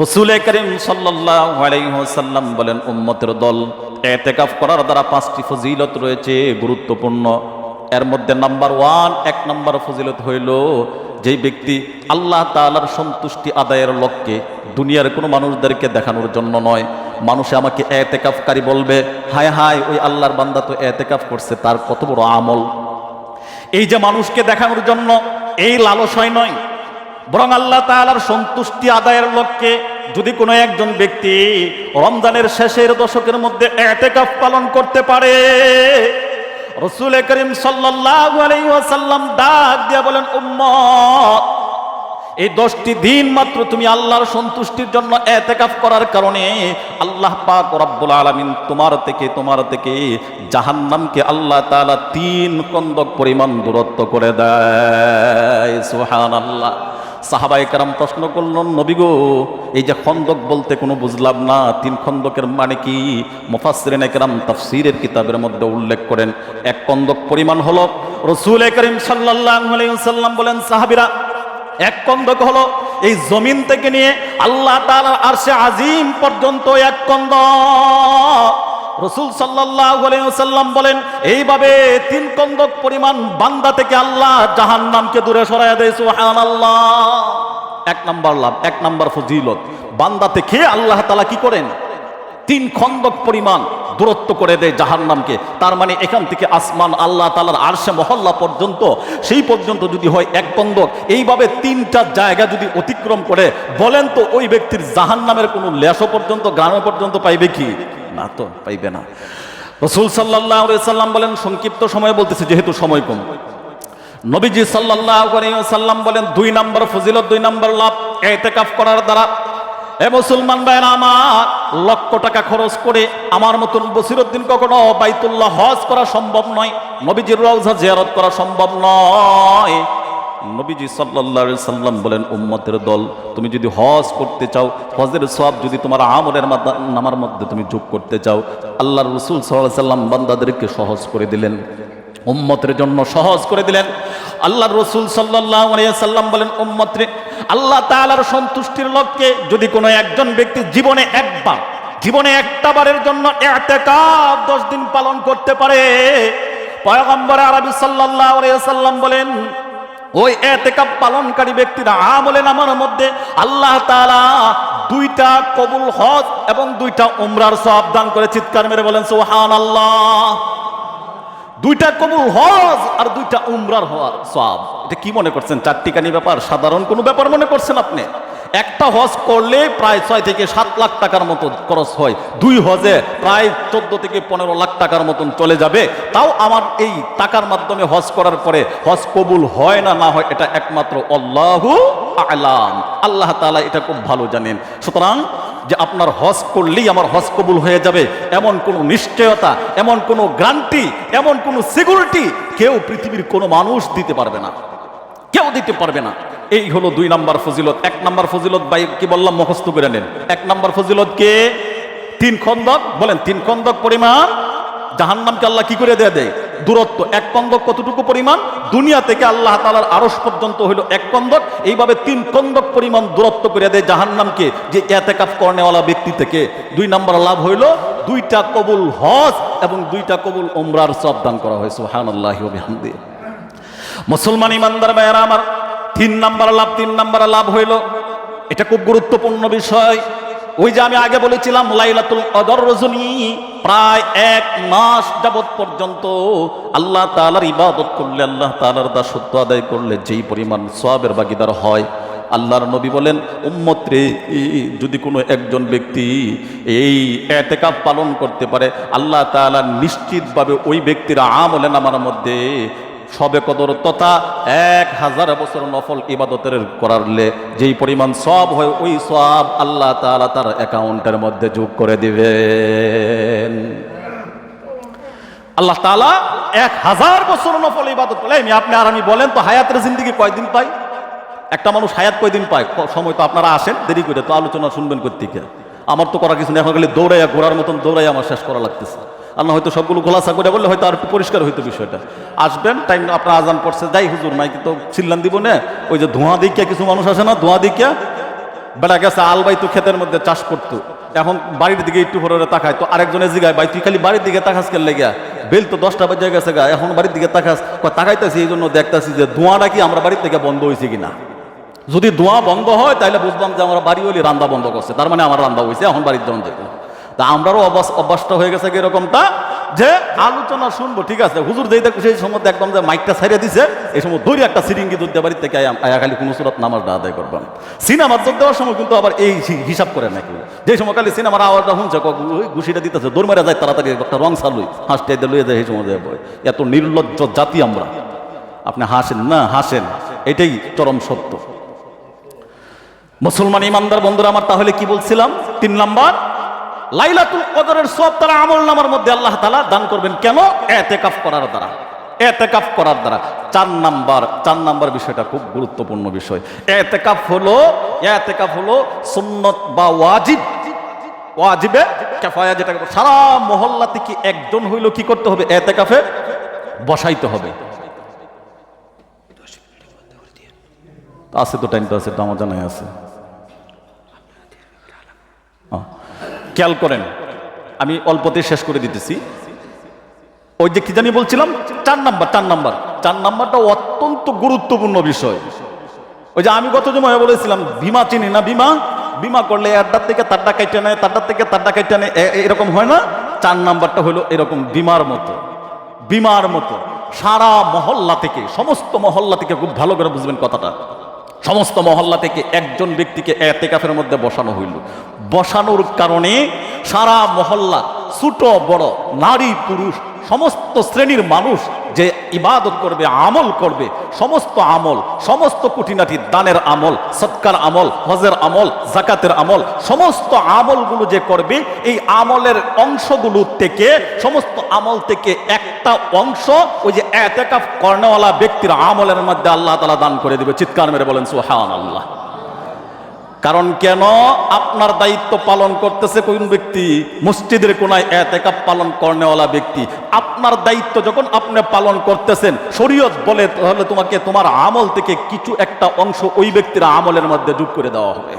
রসুল করিম সাল্লাম বলেন, উম্মতের দল এতেকাফ করার দ্বারা পাঁচটি ফজিলত রয়েছে, গুরুত্বপূর্ণ। এর মধ্যে নাম্বার ওয়ান, এক নাম্বার ফজিলত হইল যেই ব্যক্তি আল্লাহ তাআলার সন্তুষ্টি আদায়ের লক্ষ্যে দুনিয়ার কোনো মানুষদেরকে দেখানোর জন্য নয়। মানুষে আমাকে এতেকাফকারী বলবে, হায় হায়, ওই আল্লাহর বান্দা তো এতেকাফ করছে, তার কত বড় আমল। এই যে মানুষকে দেখানোর জন্য, এই লালসয় নয় বরং আল্লাহ তাআলার সন্তুষ্টি আদায়ের লক্ষ্যে যদি কোনো একজন ব্যক্তি রমজানের শেষের দশকের মধ্যে এতেকাফ পালন করতে পারে, রসুল করিম ওয়াসাল্লাম ডাক দিয়া বলেন, উম্মত, এই দশটি দিন মাত্র তুমি আল্লাহর সন্তুষ্টির জন্য এতেকাফ করার কারণে আল্লাহ পাক রব্বুল আলামিন তোমার থেকে তোমার থেকে জাহান্নামকে আল্লাহ তাআলা তিন কন্দক পরিমাণ দূরত্ব করে দেয়। সুবহানাল্লাহ। সাহাবাই কারাম প্রশ্ন করলেন, নবী গো, এই যে খন্দক বলতে কোনো বুঝলাম না। তিন খন্দকের মানে কি? মুফাসসিরিন একরাম তাফসীরের কিতাবের মধ্যে উল্লেখ করেন, এক খন্দক পরিমাণ হলো। রসুল করিম ওয়াসাল্লাম বলেন, সাহাবীরা, এক কন্দক হলো এই জমিন থেকে নিয়ে আল্লাহ তাআলার আরশে আজিম পর্যন্ত এক কন্দক রসুল সাল্লাম বলেন, এইভাবে তিন কন্দক পরিমাণ বান্দা থেকে আল্লাহ জাহান নামকে দূরে সরাই দেয় আল্লাহ এক নাম্বার লাভ, এক নাম্বার ফজিলত। বান্দা থেকে আল্লাহ তালা কি করেন? তিন খন্দক পরিমাণ দূরত্ব করে দেয় জাহান নামকে তার মানে এখান থেকে আসমান আল্লাহ তালার আরশে মহল্লা পর্যন্ত, সেই পর্যন্ত যদি হয় এক কন্দক, এইভাবে তিনটা জায়গা যদি অতিক্রম করে, বলেন তো ওই ব্যক্তির জাহান নামের কোনো লেশো পর্যন্ত গ্রামে পর্যন্ত পাইবে কি? না তো, পাইবে না। রসুল সাল্লাহ সাল্লাম বলেন, সংক্ষিপ্ত সময় বলতেছে, যেহেতু সময় কম। নবীজি সাল্লাহ সাল্লাম বলেন, দুই নম্বর ফজিলত, দুই নম্বর লাভ, এতেকাফ করার দ্বারা। এ মুসলমান ভাইরা আমার, লক্ষ টাকা খরচ করে আমার মতন বসিরুদ্দিন কখনো বাইতুল্লাহ হজ করা সম্ভব নয়। নবীজির রওজা জিয়ারত করা সম্ভব নয়। নবীজি আলাইহি সাল্লাম বলেন, উম্মতের দল, তুমি যদি হজ করতে চাও, হজের সব যদি তোমার আমলের নামার মধ্যে তুমি যোগ করতে চাও আল্লাহ রসুল আলাইহি সাল্লাম বান্দাদেরকে সহজ করে দিলেন। উম্মতের জন্য সহজ করে দিলেন। আল্লাহ রসুল সাল্লাহ সাল্লাম বলেন, উম্মতরে, আল্লাহ তাআলার সন্তুষ্টির লক্ষ্যে যদি কোনো একজন ব্যক্তি জীবনে একবার, জীবনে একটা বারের জন্য দশ দিন পালন করতে পারে, পয়গম্বর আরবি আলাইহি সাল্লাম বলেন ওই এতেকাপ পালনকারী ব্যক্তিরা আমলে নামার মধ্যে আল্লাহ তালা দুইটা কবুল হজ এবং দুইটা উমরার সব দান করে চিৎকার মেরে বলেন সোহান আল্লাহ দুইটা কবুল হজ আর দুইটা উমরার হওয়ার সব এটা কি মনে করছেন? চারটিকানি ব্যাপার? সাধারণ কোনো ব্যাপার মনে করছেন আপনি? একটা হজ করলে প্রায় ছয় থেকে সাত লাখ টাকার মতো খরচ হয়। দুই হজে প্রায় চোদ্দ থেকে পনেরো লাখ টাকার মতন চলে যাবে। তাও আমার এই টাকার মাধ্যমে হজ করার পরে হজ কবুল হয় না না হয় এটা একমাত্র আল্লাহু আলাম। আল্লাহ তাআলা এটা খুব ভালো জানেন। সুতরাং যে আপনার হজ করলেই আমার হজ কবুল হয়ে যাবে, এমন কোনো নিশ্চয়তা, এমন কোনো গ্রান্টি, এমন কোনো সিকিউরিটি কেউ পৃথিবীর কোনো মানুষ দিতে পারবে না। কেউ দিতে পারবে না। এই হলো দুই নাম্বার ফজিলত। এক নাম্বার ফজিলত বাই কি বললাম? মুখস্থ করে নেন। এক নাম্বার ফজিলত কে? তিন খন্দক। বলেন, তিন খন্দক পরিমাণ। জাহান্নামকে আল্লাহ কি করে দেয়া দেয়? দূরত্ব। এক কন্দক কতটুকু পরিমাণ? দুনিয়া থেকে আল্লাহ তালার আরস পর্যন্ত হইল এক কন্দক এইভাবে তিন কন্দক পরিমাণ দূরত্ব করে দেয় জাহান্নামকে, যে এতেকাফ করনেওয়ালা ব্যক্তি থেকে। দুই নাম্বার লাভ হইল দুইটা কবুল হজ এবং দুইটা কবুল ওমরার সব দান করা হয়েছে হান আল্লাহ মুসলমান ইমানদার ভাইয়েরা আমার তিন নাম্বার লাভ, তিন নাম্বার লাভ হইল। এটা খুব গুরুত্বপূর্ণ বিষয়। ওই যে আমি আগে বলেছিলাম, লাইলাতুল কদর রজনী প্রায় এক মাস যাবৎ পর্যন্ত আল্লাহ তালার ইবাদত করলে, আল্লাহ তাআলার দাসত্ব আদায় করলে যেই পরিমাণ সওয়াবের বাগিদার হয়, আল্লাহর নবী বলেন, উম্মত্রে, যদি কোনো একজন ব্যক্তি এই এতেকাপ পালন করতে পারে, আল্লাহ তাআলা নিশ্চিতভাবে ওই ব্যক্তির আমলে নামার মধ্যে সবে কদর তথা এক হাজার বছর নফল ইবাদতের করারলে যেই পরিমাণ সব হয়, ওই সব আল্লাহ তাআলা তার অ্যাকাউন্টের মধ্যে যোগ করে দিবেন। আল্লাহ তালা এক হাজার বছর নফল ইবাদত করলে আপনি আর আমি বলেন তো, হায়াতের জিন্দিগি কয়দিন পাই একটা মানুষ হায়াত কয়দিন পায়? সময় তো আপনারা আসেন, দেরি করে তো আলোচনা শুনবেন করতে আমার তো করা কিছু নেই, এখন খালি দৌড়াইয়া ঘোরার মতন দৌড়াইয়া আমার শেষ করা লাগতেছে। না হয়তো সবগুলো খোলাসা করে বললে হয়তো আর পরিষ্কার হইতো বিষয়টা। আসবেন টাইম আপনার আজান পড়ছে, যাই হুজুর, মাইকে তো চিল্লান দিব না। ওই যে ধোঁয়া দিকিয়া কিছু মানুষ আসে না, ধোঁয়া দিকিয়া বেড়া গেছে আলবাই তো ক্ষেতের মধ্যে চাষ করতো। এখন বাড়ির দিকে একটু পরে তাকায়, তো আরেকজনের জিগায়, ভাই, তুই খালি বাড়ির দিকে তাকাস কেন লেগে বেল তো দশটা বাজে গেছে গা, এখন বাড়ির দিকে তাকাস। তাকাইতেছি এই জন্য দেখতেছি যে ধোঁয়াটা কি আমরা বাড়ির থেকে বন্ধ হয়েছে কিনা। যদি ধোঁয়া বন্ধ হয় তাহলে বুঝলাম যে আমরা বাড়ি হলি রান্না বন্ধ করছে, তার মানে আমার রান্না হয়েছে এখন বাড়ির জন যেতে তা আমরারও অভ্যাস অভ্যাসটা হয়ে গেছে এরকমটা? যে আলোচনা শুনব, ঠিক আছে? হুজুর যেই দেখো সেই সময় একদম যে মাইকটা ছাইড়ে দিছে, এই সময় দৌড়ি একটা সিরিঙ্গি দুধ দিয়ে বাড়ির থেকে আয়া খালি কোনো সুরত নামাজটা আদায় করবেন। সিনেমার যোগ দেওয়ার সময় কিন্তু আবার এই হিসাব করে নাকি যে সময় খালি সিনেমার আওয়াজটা শুনছে ওই ঘুষিটা দিতেছে, দৌড় মেরে যায়, তাড়াতাড়ি একটা রং সালুই চালুই হাসতে লইয়ে যায়, সেই সময় যায় বই। এত নির্লজ্জ জাতি আমরা। আপনি হাসেন না, হাসেন, এটাই চরম সত্য। মুসলমান ইমানদার বন্ধুরা, আমার তাহলে কি বলছিলাম? তিন নাম্বার লাইলাতুল কদরের সব তারা আমল নামার মধ্যে আল্লাহ তালা দান করবেন। কেন? এতেকাফ করার দ্বারা। এতেকাফ করার দ্বারা। চার নাম্বার চার নাম্বার বিষয়টা খুব গুরুত্বপূর্ণ বিষয়। এতেকাফ হলো এতেকাফ হলো সুন্নত বা ওয়াজিব। ওয়াজিবে যেটা সারা মহল্লা থেকে একজন হইল কি করতে হবে? এতেকাফে বসাইতে হবে। আছে তো টাইম তো আছে, তো আমার জানাই আছে। খেয়াল করেন, আমি অল্পতে শেষ করে দিতেছি। ওই যে কি জানি বলছিলাম? চার নাম্বার চার নাম্বার। চার নাম্বারটা অত্যন্ত গুরুত্বপূর্ণ বিষয়। ওই যে আমি গত জমায় বলেছিলাম বিমা চিনি না বিমা বিমা করলে একটার থেকে তারটা কেটে নেয়, তারটার থেকে তারটা কেটে নেয়। এরকম হয় না? চার নাম্বারটা হলো এরকম বিমার মতো। বিমার মতো। সারা মহল্লা থেকে, সমস্ত মহল্লা থেকে খুব ভালো করে বুঝবেন কথাটা। সমস্ত মহল্লা থেকে একজন ব্যক্তিকে এতেকাফের মধ্যে বসানো হইল। বসানোর কারণে সারা মহল্লা ছোট, বড়, নারী, পুরুষ সমস্ত শ্রেণির মানুষ যে ইবাদত করবে, আমল করবে, সমস্ত আমল, সমস্ত কুটিনাটি দানের আমল, সৎকার আমল, হজের আমল, জাকাতের আমল, সমস্ত আমলগুলো যে করবে, এই আমলের অংশগুলো থেকে, সমস্ত আমল থেকে একটা অংশ ওই যে এতেকাফ কর্ণওয়ালা ব্যক্তির আমলের মধ্যে আল্লাহ তালা দান করে দেবে। চিৎকার মেরে বলেন সুহান আল্লাহ কারণ কেন আপনার দায়িত্ব পালন করতেছে কোন ব্যক্তি? মসজিদের কোনায় এতেকাপ পালন কর্নেওয়ালা ব্যক্তি। আপনার দায়িত্ব যখন আপনি পালন করতেছেন, শরীয়ত বলে তাহলে তোমাকে তোমার আমল থেকে কিছু একটা অংশ ওই ব্যক্তির আমলের মধ্যে যোগ করে দেওয়া হবে।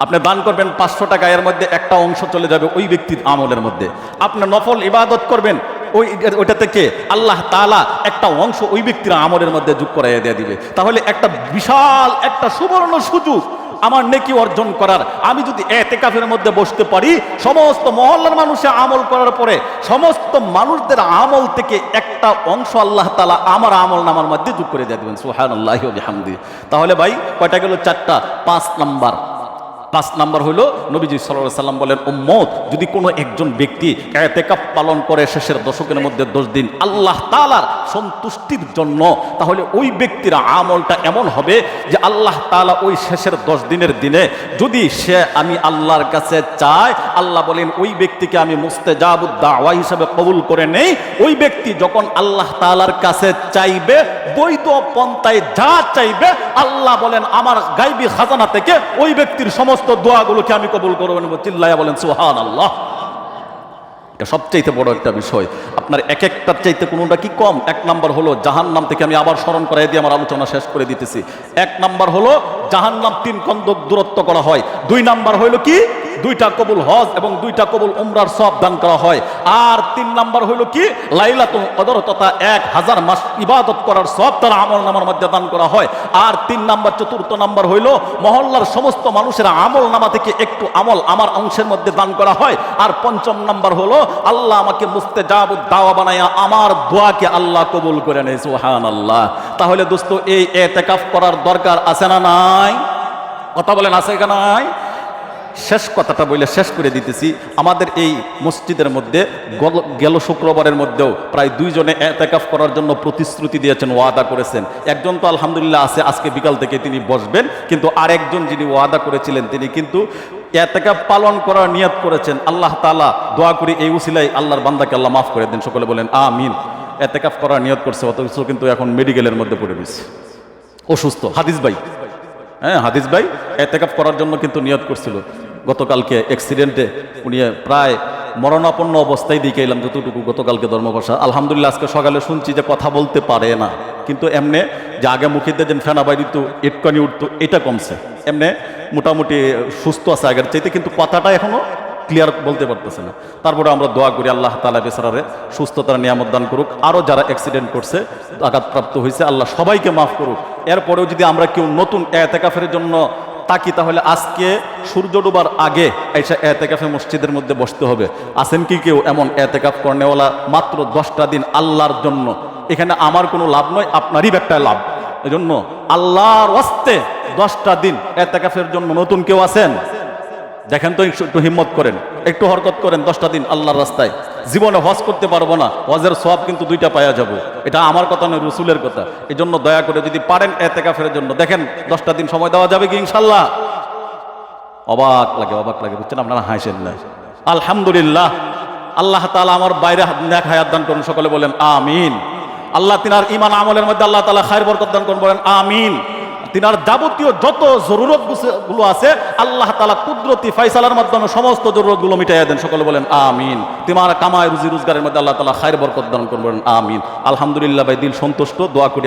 আপনি দান করবেন পাঁচশো টাকা, এর মধ্যে একটা অংশ চলে যাবে ওই ব্যক্তির আমলের মধ্যে। আপনি নফল ইবাদত করবেন, ওই ওইটা থেকে আল্লাহ তাআলা একটা অংশ ওই ব্যক্তির আমলের মধ্যে যোগ করাইয়া দিয়ে দিবে। তাহলে একটা বিশাল, একটা সুবর্ণ সুযোগ আমার নেকি অর্জন করার। আমি যদি এতেকাফের মধ্যে বসতে পারি, সমস্ত মহল্লার মানুষে আমল করার পরে, সমস্ত মানুষদের আমল থেকে একটা অংশ আল্লাহ তালা আমার আমল নামার মধ্যে যোগ করে দিয়ে দেবেন। সোহান আল্লাহ তাহলে ভাই, কয়টা গেল? চারটা। পাঁচ নাম্বার। পাঁচ নাম্বার হলো নবীজি সাল্লাহ সাল্লাম বলেন, উম্মত, যদি কোনো একজন ব্যক্তি এতেকাপ পালন করে শেষের দশকের মধ্যে দশ দিন আল্লাহ তালার সন্তুষ্টির জন্য, তাহলে ওই ব্যক্তির আমলটা এমন হবে যে আল্লাহ তালা ওই শেষের দশ দিনের দিনে যদি সে আমি আল্লাহর কাছে চাই, আল্লাহ বলেন, ওই ব্যক্তিকে আমি মুস্তেজাবুদ্দাওয়া হিসাবে কবুল করে নেই, ওই ব্যক্তি যখন আল্লাহ তালার কাছে চাইবে, বৈধ পন্থায় যা চাইবে, আল্লাহ বলেন, আমার গাইবি খাজানা থেকে ওই ব্যক্তির সমস্ত দোয়াগুলোকে আমি কবুল করব নেব চিল্লাইয়া বলেন সুহান আল্লাহ এটা সবচাইতে বড় একটা বিষয়। আপনার এক একটার চাইতে কোনোটা কি কম? এক নাম্বার হলো জাহান নাম থেকে আমি আবার স্মরণ করাই দিয়ে আমার আলোচনা শেষ করে দিতেছি। এক নাম্বার হলো জাহান নাম তিন কন্দক দূরত্ব করা হয়। দুই নাম্বার হইল কি? দুইটা কবুল হজ এবং দুইটা কবুল উমরার সব দান করা হয়। আর তিন নাম্বার হইল কি? লাইলাতুল কদর তথা এক হাজার মাস ইবাদত করার সব তারা আমল নামার মধ্যে দান করা হয়। আর তিন নাম্বার, চতুর্থ নাম্বার হইল মহল্লার সমস্ত মানুষের আমল নামা থেকে একটু আমল আমার অংশের মধ্যে দান করা হয়। আর পঞ্চম নাম্বার হলো আল্লাহ আমাকে মুস্তে যাব দাওয়া বানাইয়া আমার দোয়াকে আল্লাহ কবুল করে নেই সুহান আল্লাহ তাহলে দোস্ত, এই এতেকাফ করার দরকার আছে না নাই? কথা বলেন আছে কি নাই? শেষ কথাটা বলে শেষ করে দিতেছি। আমাদের এই মসজিদের মধ্যে গেল শুক্রবারের মধ্যেও প্রায় দুইজনে এতেকাফ করার জন্য প্রতিশ্রুতি দিয়েছেন, ওয়াদা করেছেন। একজন তো আলহামদুলিল্লাহ আছে, আজকে বিকাল থেকে তিনি বসবেন, কিন্তু আরেকজন যিনি ওয়াদা করেছিলেন, তিনি কিন্তু এতেকাফ পালন করার নিয়ত করেছেন। আল্লাহ তালা দোয়া করি এই উসিলাই আল্লাহর বান্দাকে আল্লাহ মাফ করে দেন। সকলে বলেন, আমিন। এতেকাফ করার নিয়ত করছে, অথচ কিন্তু এখন মেডিকেলের মধ্যে পড়ে গেছে অসুস্থ, হাদিস ভাই। হ্যাঁ হাদিস ভাই এতেকাপ করার জন্য কিন্তু নিয়ত করছিল। গতকালকে অ্যাক্সিডেন্টে উনি প্রায় মরণাপন্ন অবস্থায় দিকে এলাম যতটুকু গতকালকে ধর্মভাষা। আলহামদুলিল্লাহ, আজকে সকালে শুনছি যে কথা বলতে পারে না। কিন্তু এমনে যে আগে মুখিতে যেন ফেনা ইটকানি উঠতো, এটা কমছে। এমনে মোটামুটি সুস্থ আছে আগের চাইতে, কিন্তু কথাটা এখনও ক্লিয়ার বলতে পারতেছে না। তারপরে আমরা দোয়া করি আল্লাহ তালা বেসারারে সুস্থতার নিয়ামত দান করুক আরও যারা অ্যাক্সিডেন্ট করছে, আঘাতপ্রাপ্ত হয়েছে, আল্লাহ সবাইকে মাফ করুক। এরপরেও যদি আমরা কেউ নতুন এতেকাফের জন্য তাকি, তাহলে আজকে সূর্য ডোবার আগে এসে এতেকাফে মসজিদের মধ্যে বসতে হবে। আছেন কি কেউ এমন এতেকাফ করনেওয়ালা মাত্র দশটা দিন আল্লাহর জন্য? এখানে আমার কোনো লাভ নয়, আপনারই একটা লাভ। এজন্য আল্লাহর ওয়াস্তে দশটা দিন এতেকাফের জন্য নতুন কেউ আছেন? দেখেন তো একটু হিম্মত করেন। একটু হরকত করেন দশটা দিন আল্লাহর রাস্তায়। জীবনে হজ করতে পারব না, হজের সব কিন্তু দুইটা পাওয়া যাব। এটা আমার কথা নয়, রসুলের কথা। এই জন্য দয়া করে যদি পারেন এতেকাফের জন্য। দেখেন, দশটা দিন সময় দেওয়া যাবে কি ইনশাল্লাহ? অবাক লাগে অবাক লাগে, বুঝছেন আপনারা? হাসেন না। আলহামদুলিল্লাহ, আল্লাহ তাআলা আমার বাইরে নেক হায়াত দান করুন, সকলে বলেন আমিন। আল্লাহ তিনার ইমান আমলের মধ্যে আল্লাহ তালা খায়ের বরকত দান করুন, বলেন আমিন। তিনার যাবতীয় যত জরুরতগুলো আছে, আল্লাহ তালা কুদরতি ফাইসালার মাধ্যমে সমস্ত জরুরতগুলো মিটাইয়া দেন। সকলে বলেন, আমিন। তোমার কামায় রুজি, রোজগারের মধ্যে আল্লাহ তালা খায়ের বরকত দান করবেন। আমিন। আলহামদুলিল্লাহ ভাই, দিল সন্তুষ্ট, দোয়া করি।